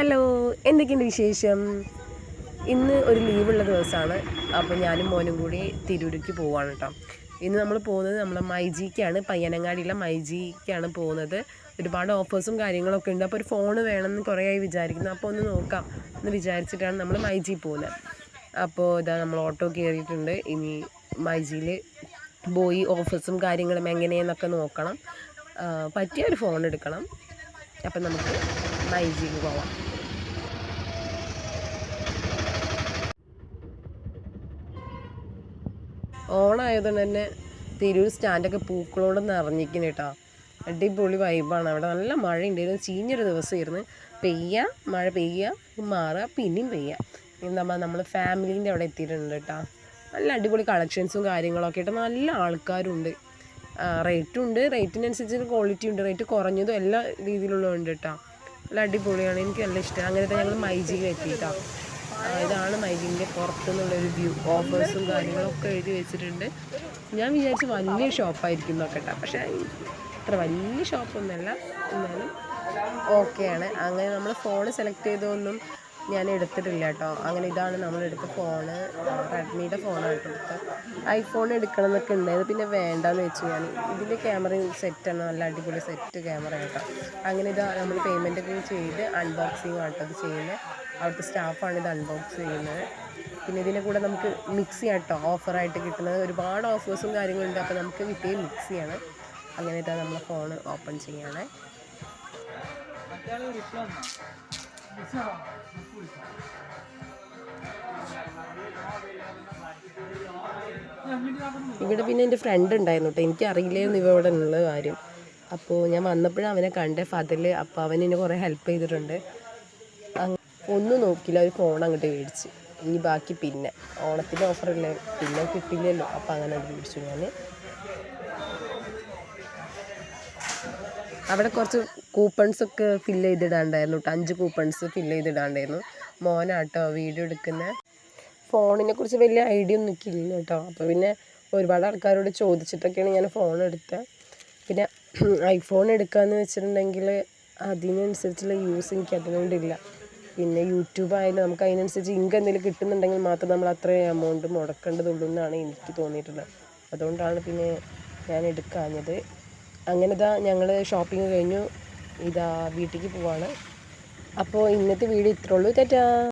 Hello എന്തൊക്കെയുണ്ട് വിശേഷം? ഇന്ന് ഒരു ലീവുള്ള ദിവസമാണ്. അപ്പോൾ ഞാനും മോനും കൂടി തിരൂരിക്ക് പോവാണ് കേട്ടോ ഇന്ന് നമ്മൾ പോകുന്നത് നമ്മളെ മൈജിക്കാണ് പയ്യനങ്ങാടിയിലെ മൈജിക്കാണ് പോകുന്നത്. ഒരുപാട് ഓഫേഴ്സും കാര്യങ്ങളൊക്കെ ഉണ്ട്. അപ്പോൾ ഒരു ഫോൺ വേണമെന്ന് കുറേ വിചാരിക്കുന്നു. അപ്പോൾ ഒന്ന് നോക്കാം. എന്ന് വിചാരിച്ചിട്ടാണ് നമ്മൾ മൈജി പോകുന്നത്. അപ്പോൾ ഇതാ നമ്മൾ ഓട്ടോ കയറിയിട്ടുണ്ട്. ഇനി മൈജിയിൽ പോയി ഓഫേഴ്സും കാര്യങ്ങളും എങ്ങനെയെന്നൊക്കെ നോക്കണം. പറ്റിയ ഒരു ഫോൺ എടുക്കണം. അപ്പം നമുക്ക് മൈജിയിൽ പോവാം. ഓണായതുകൊണ്ട് തന്നെ തിരൂർ സ്റ്റാൻഡൊക്കെ പൂക്കളോട് നിറഞ്ഞിരിക്കുന്നു കേട്ടോ. അടിപൊളി വൈബാണ് അവിടെ നല്ല മഴ ഉണ്ടായിരുന്നു ചീഞ്ഞൊരു ദിവസമായിരുന്നു. പെയ്യുക മഴ പെയ്യുക മാറുക പിന്നെയും പെയ്യുക എന്താ നമ്മൾ ഫാമിലീന്റെ അവിടെ എത്തിയിട്ടുണ്ട് കേട്ടോ. നല്ല അടിപൊളി കളക്ഷൻസും കാര്യങ്ങളൊക്കെ ആയിട്ട് നല്ല ആൾക്കാരുണ്ട്. റേറ്റും ഉണ്ട് റേറ്റിനനുസരിച്ച് ക്വാളിറ്റി ഉണ്ട്. റേറ്റ് കുറഞ്ഞതും എല്ലാ രീതിയിലുള്ളതുണ്ട് കേട്ടോ. നല്ല അടിപൊളിയാണ്. എനിക്ക് നല്ല ഇഷ്ടമാണ് അങ്ങനത്തെ ഞങ്ങൾ മൈജിയിൽ എത്തിയിട്ടോ ഇതാണ് മൈജിന്റെ പുറത്തുനിന്നുള്ളൊരു വ്യൂ ഓഫേഴ്സും കാര്യങ്ങളൊക്കെ എഴുതി വെച്ചിട്ടുണ്ട്. ഞാൻ വിചാരിച്ചു വലിയ ഷോപ്പായിരിക്കും നോക്കട്ടെ പക്ഷേ അത്ര വലിയ ഷോപ്പൊന്നുമല്ല എന്നാലും ഓക്കെയാണ് അങ്ങനെ നമ്മൾ ഫോൺ സെലക്ട് ചെയ്തതൊന്നും ഞാൻ എടുത്തിട്ടില്ല കേട്ടോ അങ്ങനെ ഇതാണ് നമ്മൾ എടുത്ത ഫോണ് റെഡ്മിയുടെ ഫോണാണ് എടുത്തത് ഐഫോൺ എടുക്കണം എന്നൊക്കെ ഉണ്ടായത് പിന്നെ വേണ്ടാന്ന് വെച്ച് ഞാൻ. ഇതിന്റെ ക്യാമറയും സെറ്റാണ്. നല്ല അടിപൊളി സെറ്റ് ക്യാമറ കേട്ടോ. അങ്ങനെ ഇത് നമ്മൾ പേയ്മെന്റ് ഒക്കെ ചെയ്ത് അൺബോക്സിങ് ആട്ടോ അത് ചെയ്യുന്നത്. അവിടുത്തെ സ്റ്റാഫാണ് ഇത് അൺബോക്സ് ചെയ്യുന്നത്. പിന്നെ ഇതിന്റെ കൂടെ നമുക്ക് മിക്സി ആട്ടോ ഓഫറായിട്ട് കിട്ടുന്നത്. ഒരുപാട് ഓഫേഴ്സും കാര്യങ്ങളുണ്ട് അപ്പോൾ നമുക്ക് കിട്ടിയ മിക്സിയാണ് അങ്ങനെ ഇതാ നമ്മൾ ഫോൺ ഓപ്പൺ ചെയ്യണേ. ഇവിടെ പിന്നെ എന്റെ ഫ്രണ്ട് ഉണ്ടായിരുന്നു കേട്ടോ എനിക്ക് അറിയില്ലായിരുന്നു ഇവ ഇവിടെ ഉള്ള കാര്യം. അപ്പോൾ ഞാൻ വന്നപ്പോഴും അവനെ കണ്ടേ ഫതിൽ. അപ്പോൾ അവൻ എന്നെ കുറേ ഹെൽപ്പ് ചെയ്തിട്ടുണ്ട്. ഒന്നും നോക്കില്ല ഒരു ഫോൺ അങ്ങോട്ട് മേടിച്ച്. ഇനി ബാക്കി പിന്നെ ഓണത്തിന്റെ ഓഫറല്ലേ പിന്നെ കിട്ടില്ലല്ലോ. അപ്പോൾ അങ്ങനെ മേടിച്ചു. ഞാൻ അവിടെ കുറച്ച് കൂപ്പൺസ് ഒക്കെ ഫില്ല് ചെയ്തിടാണ്ടായിരുന്നു കേട്ടോ അഞ്ച് കൂപ്പൺസ് ഫില്ല് ചെയ്തിടാണ്ടായിരുന്നു. മോനാട്ടോ വീഡിയോ എടുക്കുന്ന. ഫോണിനെ കുറിച്ച് വലിയ ഐഡിയ ഒന്നും എനിക്കില്ല കേട്ടോ അപ്പോൾ പിന്നെ ഒരുപാട് ആൾക്കാരോട് ചോദിച്ചിട്ടൊക്കെയാണ് ഞാൻ ഫോൺ എടുത്തത് പിന്നെ ഐഫോൺ എടുക്കാന്ന് വെച്ചിട്ടുണ്ടെങ്കിൽ അതിനനുസരിച്ചുള്ള യൂസ് എനിക്ക് അതിനോണ്ടില്ല പിന്നെ യൂട്യൂബ് ആയാലും നമുക്ക് അതിനനുസരിച്ച് ഇൻകം എന്തെങ്കിലും കിട്ടുന്നുണ്ടെങ്കിൽ മാത്രം നമ്മൾ അത്രയും എമൗണ്ട് മുടക്കേണ്ടതുള്ളൂ എന്നാണ് എനിക്ക് തോന്നിയിട്ടുള്ളത്. അതുകൊണ്ടാണ് പിന്നെ ഞാൻ എടുക്കാഞ്ഞത്. അങ്ങനെ ഇതാ ഞങ്ങൾ ഷോപ്പിംഗ് കഴിഞ്ഞു. ഇതാ വീട്ടിലേക്ക് പോവാണ്. അപ്പോൾ ഇന്നത്തെ വീഡിയോ ഇത്രേ ഉള്ളൂ. തെറ്റാ